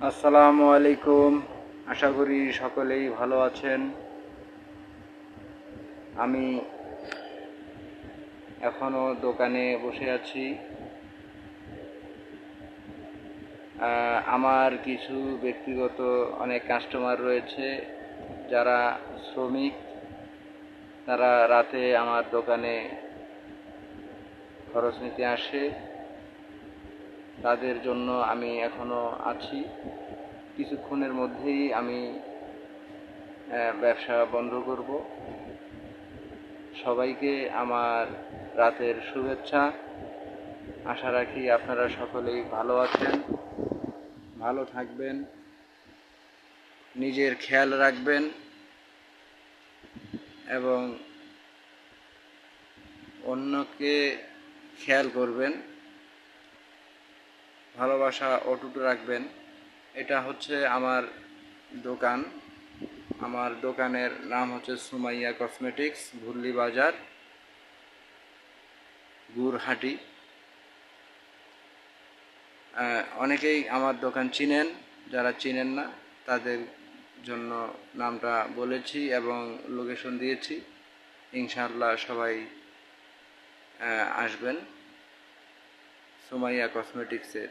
আসসালামু আলাইকুম। আশা করি সকলেই ভালো আছেন। আমি এখনও দোকানে বসে আছি। আমার কিছু ব্যক্তিগত অনেক কাস্টমার রয়েছে, যারা শ্রমিক। তারা রাতে আমার দোকানে খরচ নিতে আসে। তাদের জন্য আমি এখনও আছি। কিছুক্ষণের মধ্যেই আমি ব্যবসা বন্ধ করব। সবাইকে আমার রাতের শুভেচ্ছা। আশা রাখি আপনারা সকলেই ভালো আছেন, ভালো থাকবেন, নিজের খেয়াল রাখবেন এবং অন্যকে খেয়াল করবেন। ভালোবাসা অটুট রাখবেন। এটা হচ্ছে আমার দোকান। আমার দোকানের নাম হচ্ছে সুমাইয়া কসমেটিক্স ভুল্লি বাজার গুরহাটি। আহ, অনেকেই আমার দোকান চিনেন যারা চিনেন না তাদের জন্য নামটা বলেছি এবং লোকেশন দিয়েছি। ইনশাআল্লাহ সবাই আসবেন। সুমাইয়া কসমেটিক্সের